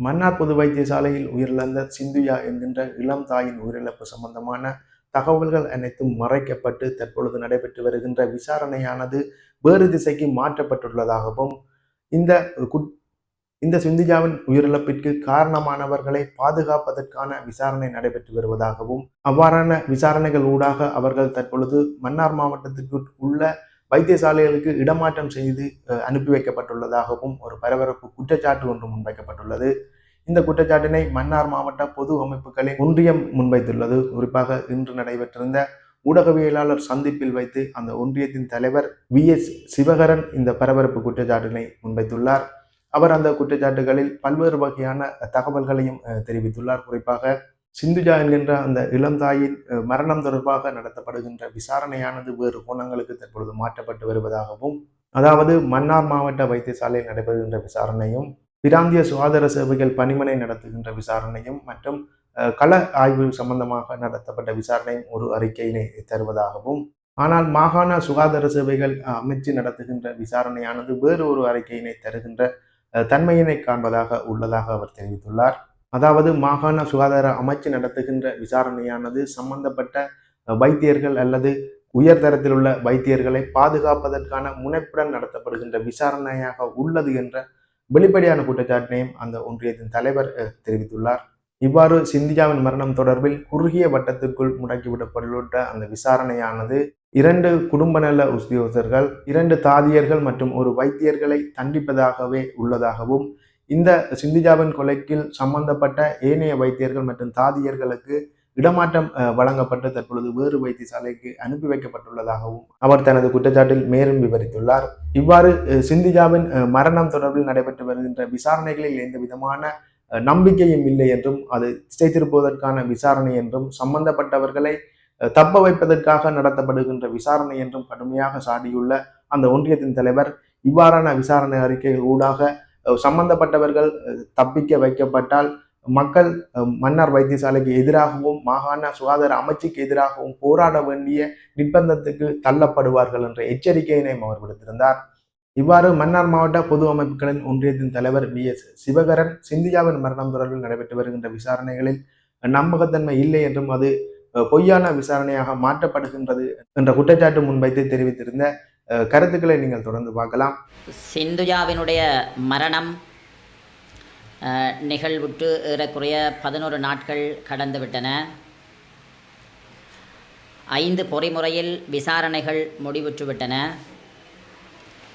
மன்னார் பொது வைத்தியசாலையில் உயிரிழந்த சிந்துயா என்கின்ற இளம் தாயின் உயிரிழப்பு சம்பந்தமான தகவல்கள் அனைத்தும் மறைக்கப்பட்டு தற்பொழுது நடைபெற்று வருகின்ற விசாரணையானது வேறு திசைக்கு மாற்றப்பட்டுள்ளதாகவும் இந்த குட்- இந்த சிந்துஜாவின் உயிரிழப்பிற்கு காரணமானவர்களை பாதுகாப்பதற்கான விசாரணை நடைபெற்று வருவதாகவும் அவ்வாறான விசாரணைகள் ஊடாக அவர்கள் தற்பொழுது மன்னார் மாவட்டத்திற்கு உள்ள வைத்தியசாலைகளுக்கு இடமாற்றம் செய்து அனுப்பி வைக்கப்பட்டுள்ளதாகவும் ஒரு பரபரப்பு குற்றச்சாட்டு ஒன்று முன்வைக்கப்பட்டுள்ளது. இந்த குற்றச்சாட்டினை மன்னார் மாவட்ட பொது அமைப்புகளின் ஒன்றியம் முன்வைத்துள்ளது. குறிப்பாக இன்று நடைபெற்றிருந்த ஊடகவியலாளர் சந்திப்பில் வைத்து அந்த ஒன்றியத்தின் தலைவர் வி. எஸ். சிவகரன் இந்த பரபரப்பு குற்றச்சாட்டினை முன்வைத்துள்ளார். அவர் அந்த குற்றச்சாட்டுகளில் பல்வேறு வகையான தகவல்களையும் தெரிவித்துள்ளார். குறிப்பாக சிந்துஜா என்கின்ற அந்த இளம் தாயின் மரணம் தொடர்பாக நடத்தப்படுகின்ற விசாரணையானது வேறு கோணங்களுக்கு தற்பொழுது மாற்றப்பட்டு வருவதாகவும் அதாவது மன்னார் மாவட்ட வைத்தியசாலையில் நடைபெறுகின்ற விசாரணையும் பிராந்திய சுகாதார சேவைகள் பணிமனை நடத்துகின்ற விசாரணையும் மற்றும் கள ஆய்வு சம்பந்தமாக நடத்தப்பட்ட விசாரணையும் ஒரு அறிக்கையினை தருவதாகவும் ஆனால் மாகாண சுகாதார சேவைகள் அமைச்சு நடத்துகின்ற விசாரணையானது வேறு ஒரு அறிக்கையினை தருகின்ற தன்மையினை காண்பதாக உள்ளதாக அவர் தெரிவித்துள்ளார். அதாவது மாகாண சுகாதார அமைச்சு நடத்துகின்ற விசாரணையானது சம்பந்தப்பட்ட வைத்தியர்கள் அல்லது உயர்தரத்தில் உள்ள வைத்தியர்களை பாதுகாப்பதற்கான முனைப்புடன் நடத்தப்படுகின்ற விசாரணையாக உள்ளது என்ற வெளிப்படையான குற்றச்சாட்டினையும் அந்த ஒன்றியத்தின் தலைவர் தெரிவித்துள்ளார். இவ்வாறு சிந்தியாவின் மரணம் தொடர்பில் குறுகிய வட்டத்திற்குள் முடக்கிவிடப்பட்டுள்ள அந்த விசாரணையானது இரண்டு குடும்ப நல உத்தியோகத்தர்கள் இரண்டு தாதியர்கள் மற்றும் ஒரு வைத்தியர்களை தண்டிப்பதாகவே உள்ளதாகவும் இந்த சிந்திஜாவின் கொலைக்கில் சம்பந்தப்பட்ட ஏனைய வைத்தியர்கள் மற்றும் தாதியர்களுக்கு இடமாற்றம் வழங்கப்பட்டு தற்பொழுது வேறு வைத்தியசாலைக்கு அனுப்பி வைக்கப்பட்டுள்ளதாகவும் அவர் தனது குற்றச்சாட்டில் மேலும் விவரித்துள்ளார். இவ்வாறு சிந்திஜாவின் மரணம் தொடர்பில் நடைபெற்று வருகின்ற விசாரணைகளில் எந்த விதமான நம்பிக்கையும் இல்லை என்றும் அது திசை திருப்புவதற்கான விசாரணை என்றும் சம்பந்தப்பட்டவர்களை தப்ப வைப்பதற்காக நடத்தப்படுகின்ற விசாரணை என்றும் கடுமையாக சாடியுள்ள அந்த ஒன்றியத்தின் தலைவர் இவ்வாறான விசாரணை அறிக்கைகள் ஊடாக சம்பந்தப்பட்டவர்கள் தப்பிக்க வைக்கப்பட்டால் மக்கள் மன்னார் வைத்தியசாலைக்கு எதிராகவும் மாகாண சுகாதார அமைச்சுக்கு எதிராகவும் போராட வேண்டிய நிர்பந்தத்துக்கு தள்ளப்படுவார்கள் என்ற எச்சரிக்கையினையும் அவர் விடுத்திருந்தார். இவ்வாறு மன்னார் மாவட்ட பொது அமைப்புகளின் ஒன்றியத்தின் தலைவர் வி. எஸ். சிவகரன் சிந்தியாவின் மரணம் தொடர்பில் நடைபெற்று வருகின்ற விசாரணைகளில் நம்பகத்தன்மை இல்லை என்றும் அது பொய்யான விசாரணையாக மாற்றப்படுகின்றது என்ற குற்றச்சாட்டு முன்வைத்து தெரிவித்திருந்த கருத்துக்களை நீங்கள் தொடர்ந்து பார்க்கலாம். சிந்துஜாவினுடைய மரணம் அஹ், நிகழ்வுற்று ஏறக்குறைய பதினோரு நாட்கள் கடந்துவிட்டன. ஐந்து பொறிமுறையில் விசாரணைகள் முடிவுற்றுவிட்டன.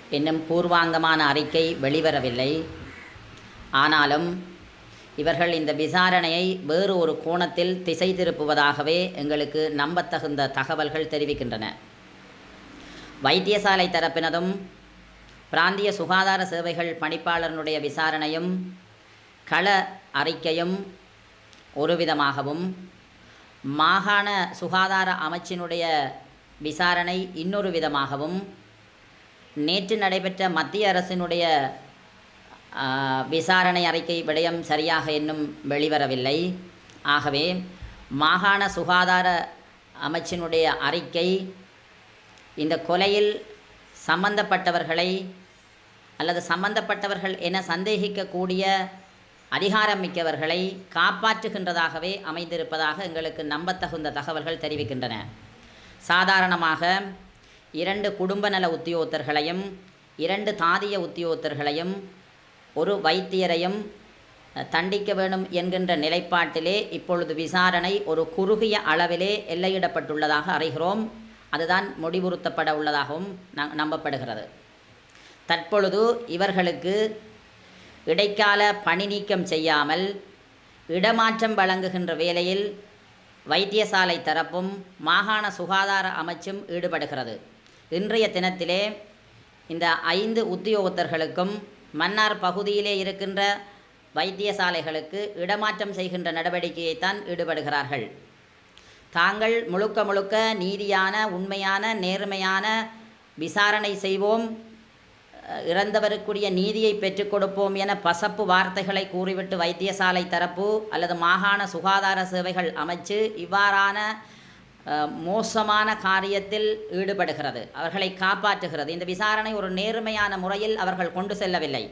இன்னும் பூர்வாங்கமான அறிக்கை வெளிவரவில்லை. ஆனாலும் இவர்கள் இந்த விசாரணையை வேறு ஒரு கோணத்தில் திசை திருப்புவதாகவே எங்களுக்கு நம்பத்தகுந்த தகவல்கள் தெரிவிக்கின்றன. வைத்தியசாலை தரப்பினதும் பிராந்திய சுகாதார சேவைகள் பணிப்பாளருடைய விசாரணையும் கள அறிக்கையும் ஒரு விதமாகவும் மாகாண சுகாதார அமைச்சினுடைய விசாரணை இன்னொரு விதமாகவும் நேற்று நடைபெற்ற மத்திய அரசினுடைய விசாரணை அறிக்கை விடயம் சரியாக இன்னும் வெளிவரவில்லை. ஆகவே மாகாண சுகாதார அமைச்சினுடைய அறிக்கை இந்த கொலையில் சம்பந்தப்பட்டவர்களை அல்லது சம்பந்தப்பட்டவர்கள் என சந்தேகிக்கக்கூடிய அதிகாரம் மிக்கவர்களை காப்பாற்றுகின்றதாகவே அமைந்திருப்பதாக எங்களுக்கு நம்பத்தகுந்த தகவல்கள் தெரிவிக்கின்றன. சாதாரணமாக இரண்டு குடும்ப நல உத்தியோகத்தர்களையும் இரண்டு தாதிய உத்தியோகத்தர்களையும் ஒரு வைத்தியரையும் தண்டிக்க வேண்டும் என்கின்ற நிலைப்பாட்டிலே இப்பொழுது விசாரணை ஒரு குறுகிய அளவிலே எல்லையிடப்பட்டுள்ளதாக அறிகிறோம். அதுதான் முடிவுறுத்தப்பட உள்ளதாகவும் நம்பப்படுகிறது. தற்பொழுது இவர்களுக்கு இடைக்கால பணி நீக்கம் செய்யாமல் இடமாற்றம் வழங்குகின்ற வேலையில் வைத்தியசாலை தரப்பும் மாகாண சுகாதார அமைச்சும் ஈடுபடுகிறது. இன்றைய தினத்திலே இந்த ஐந்து உத்தியோகத்தர்களுக்கும் மன்னார் பகுதியிலே இருக்கின்ற வைத்தியசாலைகளுக்கு இடமாற்றம் செய்கின்ற நடவடிக்கையைத்தான் ஈடுபடுகிறார்கள். தாங்கள் முழுக்க முழுக்க நீதியான உண்மையான நேர்மையான விசாரணை செய்வோம். இறந்தவருக்குரிய நீதியை பெற்றுக் கொடுப்போம் என பசப்பு வார்த்தைகளை கூறிவிட்டு வைத்தியசாலை தரப்பு அல்லது மாகாண சுகாதார சேவைகள் அமைச்சு இவ்வாறான மோசமான காரியத்தில் ஈடுபடுகிறது. அவர்களை காப்பாற்றுகிறது. இந்த விசாரணை ஒரு நேர்மையான முறையில் அவர்கள் கொண்டு செல்லவில்லை.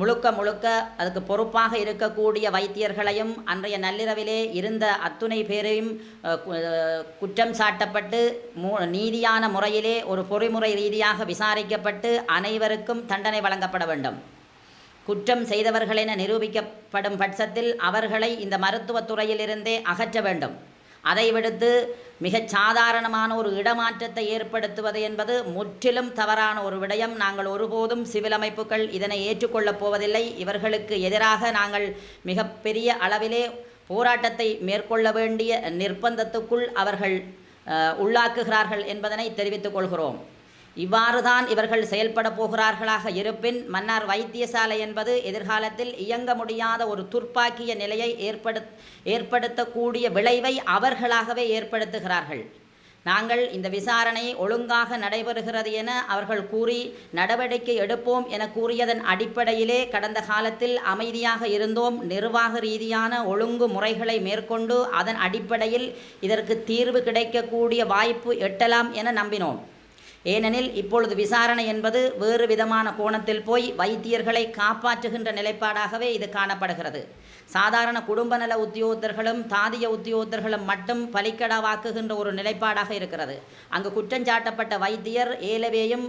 முழுக்க முழுக்க அதுக்கு பொறுப்பாக இருக்கக்கூடிய வைத்தியர்களையும் அன்றைய நள்ளிரவிலே இருந்த அத்துணை பேரையும் குற்றம் சாட்டப்பட்டு மூ நீதியான முறையிலே ஒரு பொறிமுறை ரீதியாக விசாரிக்கப்பட்டு அனைவருக்கும் தண்டனை வழங்கப்பட வேண்டும். குற்றம் செய்தவர்கள் என நிரூபிக்கப்படும் பட்சத்தில் அவர்களை இந்த மருத்துவத் துறையிலிருந்தே அகற்ற வேண்டும். அதை விடுத்து மிகச் சாதாரணமான ஒரு இடமாற்றத்தை ஏற்படுத்துவது என்பது முற்றிலும் தவறான ஒரு விடயம். நாங்கள் ஒருபோதும் சிவில் அமைப்புகள் இதனை ஏற்றுக்கொள்ளப் போவதில்லை. இவர்களுக்கு எதிராக நாங்கள் மிகப்பெரிய அளவிலே போராட்டத்தை மேற்கொள்ள வேண்டிய நிர்பந்தத்துக்குள் அவர்கள் உள்ளாக்குகிறார்கள் என்பதனை தெரிவித்துக் கொள்கிறோம். இவ்வாறுதான் இவர்கள் செயல்பட போகிறார்களாக இருப்பின் மன்னார் வைத்தியசாலை என்பது எதிர்காலத்தில் இயங்க முடியாத ஒரு துர்ப்பாக்கிய நிலையை ஏற்படு ஏற்படுத்தக்கூடிய விளைவை அவர்களாகவே ஏற்படுத்துகிறார்கள். நாங்கள் இந்த விசாரணை ஒழுங்காக நடைபெறுகிறது என அவர்கள் கூறி நடவடிக்கை எடுப்போம் என கூறியதன் அடிப்படையிலே கடந்த காலத்தில் அமைதியாக இருந்தோம். நிர்வாக ரீதியான ஒழுங்கு முறைகளை மேற்கொண்டு அதன் அடிப்படையில் இதற்கு தீர்வு கிடைக்கக்கூடிய வாய்ப்பு எட்டலாம் என நம்பினோம். ஏனெனில் இப்பொழுது விசாரணை என்பது வேறு விதமான கோணத்தில் போய் வைத்தியர்களை காப்பாற்றுகின்ற நிலைப்பாடாகவே இது காணப்படுகிறது. சாதாரண குடும்ப நல உத்தியோகத்தர்களும் தாதிய உத்தியோகத்தர்களும் மட்டும் பலிக்கடா வாக்குகின்ற ஒரு நிலைப்பாடாக இருக்கிறது. அங்கு குற்றஞ்சாட்டப்பட்ட வைத்தியர் ஏலவேயும்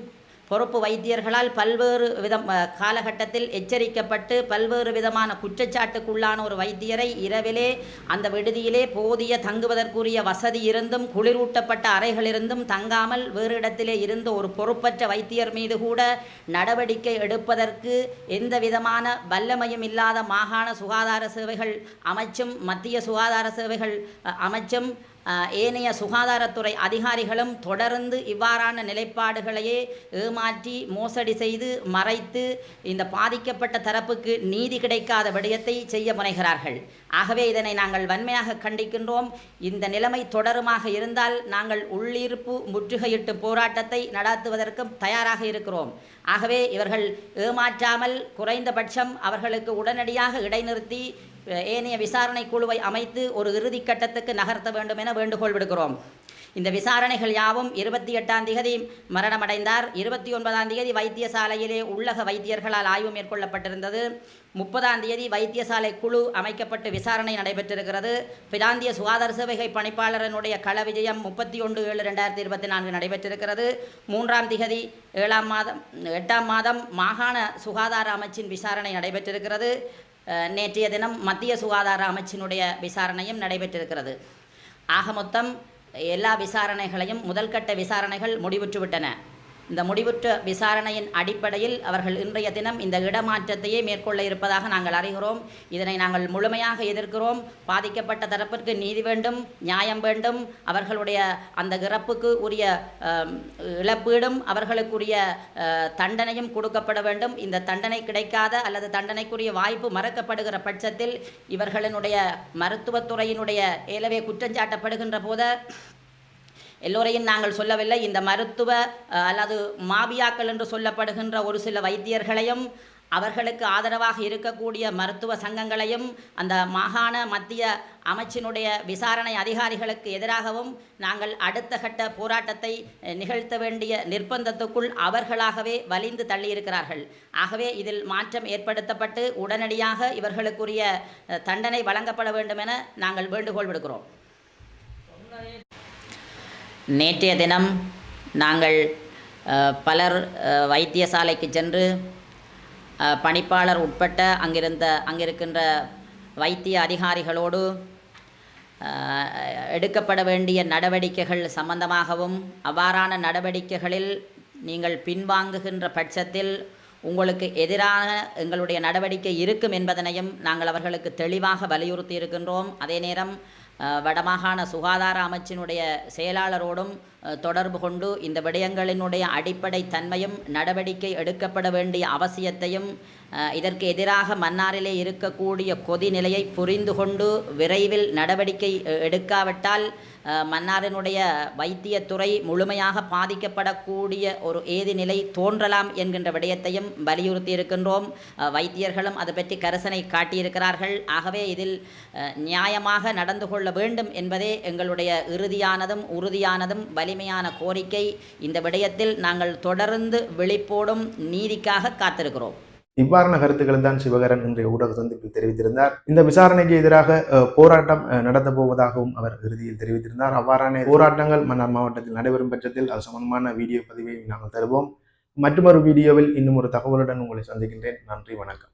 பொறுப்பு வைத்தியர்களால் பல்வேறு விதம் காலகட்டத்தில் எச்சரிக்கப்பட்டு பல்வேறு விதமான குற்றச்சாட்டுக்குள்ளான ஒரு வைத்தியரை இரவிலே அந்த விடுதியிலே போதிய தங்குவதற்குரிய வசதி இருந்தும் குளிரூட்டப்பட்ட அறைகளிருந்தும் தங்காமல் வேறு இடத்திலே இருந்த ஒரு பொறுப்பற்ற வைத்தியர் மீது கூட நடவடிக்கை எடுப்பதற்கு எந்த விதமான வல்லமையும் இல்லாத மாகாண சுகாதார சேவைகள் அமைச்சும் மத்திய சுகாதார சேவைகள் அமைச்சும் ஏனைய சுகாதாரத்துறை அதிகாரிகளும் தொடர்ந்து இவ்வாறான நிலைப்பாடுகளையே ஏமாற்றி மோசடி செய்து மறைத்து இந்த பாதிக்கப்பட்ட தரப்புக்கு நீதி கிடைக்காத விடயத்தை செய்ய முனைகிறார்கள். ஆகவே இதனை நாங்கள் வன்மையாக கண்டிக்கின்றோம். இந்த நிலைமை தொடருமாக இருந்தால் நாங்கள் உள்ளிருப்பு முற்றுகையிட்டு போராட்டத்தை நடாத்துவதற்கும் தயாராக இருக்கிறோம். ஆகவே இவர்கள் ஏமாற்றாமல் குறைந்தபட்சம் அவர்களுக்கு உடனடியாக இடைநிறுத்தி ஏனைய விசாரணை குழுவை அமைத்து ஒரு இறுதி கட்டத்துக்கு நகர்த்த வேண்டும் என வேண்டுகோள் விடுக்கிறோம். இந்த விசாரணைகள் யாவும் இருபத்தி எட்டாம் தேதி மரணமடைந்தார். இருபத்தி ஒன்பதாம் தேதி வைத்தியசாலையிலே உள்ளக வைத்தியர்களால் ஆய்வு மேற்கொள்ளப்பட்டிருந்தது. முப்பதாம் தேதி வைத்தியசாலை குழு அமைக்கப்பட்டு விசாரணை நடைபெற்றிருக்கிறது. பிராந்திய சுகாதார சேவை பணிப்பாளரனுடைய கள விஜயம் முப்பத்தி ஒன்று ஏழு ரெண்டாயிரத்தி இருபத்தி நான்கு நடைபெற்றிருக்கிறது. மூன்றாம் திகதி ஏழாம் மாதம் எட்டாம் மாதம் மாகாண சுகாதார அமைச்சின் விசாரணை நடைபெற்றிருக்கிறது. நேற்றைய தினம் மத்திய சுகாதார அமைச்சினுடைய விசாரணையும் நடைபெற்றிருக்கிறது. ஆக மொத்தம் எல்லா விசாரணைகளையும் முதல்கட்ட விசாரணைகள் முடிவுற்றுவிட்டன இந்த முடிவுற்ற விசாரணையின் அடிப்படையில் அவர்கள் இன்றைய தினம் இந்த இடமாற்றத்தையே மேற்கொள்ள இருப்பதாக நாங்கள் அறிகிறோம். இதனை நாங்கள் முழுமையாக எதிர்க்கிறோம். பாதிக்கப்பட்ட தரப்பிற்கு நீதி வேண்டும் நியாயம் வேண்டும். அவர்களுடைய அந்த இறப்புக்கு உரிய இழப்பீடும் அவர்களுக்குரிய தண்டனையும் கொடுக்கப்பட வேண்டும். இந்த தண்டனை கிடைக்காத அல்லது தண்டனைக்குரிய வாய்ப்பு மறக்கப்படுகிற பட்சத்தில் இவர்களினுடைய மருத்துவத்துறையினுடைய ஏலவே குற்றஞ்சாட்டப்படுகின்ற போத எல்லோரையும் நாங்கள் சொல்லவில்லை. இந்த மருத்துவ அல்லது மாபியாக்கள் என்று சொல்லப்படுகின்ற ஒரு சில வைத்தியர்களையும் அவர்களுக்கு ஆதரவாக இருக்கக்கூடிய மருத்துவ சங்கங்களையும் அந்த மாகாண மத்திய அமைச்சினுடைய விசாரணை அதிகாரிகளுக்கு எதிராகவும் நாங்கள் அடுத்த கட்ட போராட்டத்தை நிகழ்த்த வேண்டிய நிர்பந்தத்துக்குள் அவர்களாகவே வலிந்து தள்ளியிருக்கிறார்கள். ஆகவே இதில் மாற்றம் ஏற்படுத்தப்பட்டு உடனடியாக இவர்களுக்குரிய தண்டனை வழங்கப்பட வேண்டும் என நாங்கள் வேண்டுகோள் விடுக்கிறோம். நேற்றைய தினம் நாங்கள் பலர் வைத்தியசாலைக்கு சென்று பணிப்பாளர் உட்பட்ட அங்கிருந்த அங்கிருக்கின்ற வைத்திய அதிகாரிகளோடு எடுக்கப்பட வேண்டிய நடவடிக்கைகள் சம்பந்தமாகவும் அவ்வாறான நடவடிக்கைகளில் நீங்கள் பின்வாங்குகின்ற பட்சத்தில் உங்களுக்கு எதிரான எங்களுடைய நடவடிக்கை இருக்கும் என்பதனையும் நாங்கள் அவர்களுக்கு தெளிவாக வலியுறுத்தி இருக்கின்றோம். அதே நேரம் வடமாகாண சுகாதார அமைச்சினுடைய செயலாளரோடும் தொடர்பு கொண்டு இந்த விடயங்களினுடைய அடிப்படை தன்மையும் நடவடிக்கை எடுக்கப்பட வேண்டிய அவசியத்தையும் இதற்கு எதிராக மன்னாரிலே இருக்கக்கூடிய கொதிநிலையை புரிந்து கொண்டு விரைவில் நடவடிக்கை எடுக்காவிட்டால் மன்னாரினுடைய வைத்தியத்துறை முழுமையாக பாதிக்கப்படக்கூடிய ஒரு ஏதி நிலை தோன்றலாம் என்கின்ற விடயத்தையும் வலியுறுத்தி இருக்கின்றோம். வைத்தியர்களும் அது பற்றி கரிசனை காட்டியிருக்கிறார்கள். ஆகவே இதில் நியாயமாக நடந்து கொள்ள வேண்டும் என்பதே எங்களுடைய இறுதியானதும் உறுதியானதும் வலி வலிமையான கோரிக்கை. இந்த விடயத்தில் நாங்கள் தொடர்ந்து விழிப்போடும் நீதிக்காக காத்திருக்கிறோம். இவ்வாறான கருத்துக்களை தான் சிவகரன் இன்றைய ஊடக சந்திப்பில் தெரிவித்திருந்தார். இந்த விசாரணைக்கு எதிராக போராட்டம் அஹ், நடத்தப் போவதாகவும் அவர் இறுதியில் தெரிவித்திருந்தார். அவ்வாறான போராட்டங்கள் மன்னார் மாவட்டத்தில் நடைபெறும் பட்சத்தில் அது சம்பந்தமான வீடியோ பதிவை நாங்கள் தருவோம். மற்றொரு வீடியோவில் இன்னும் ஒரு தகவலுடன் உங்களை சந்திக்கின்றேன். நன்றி வணக்கம்.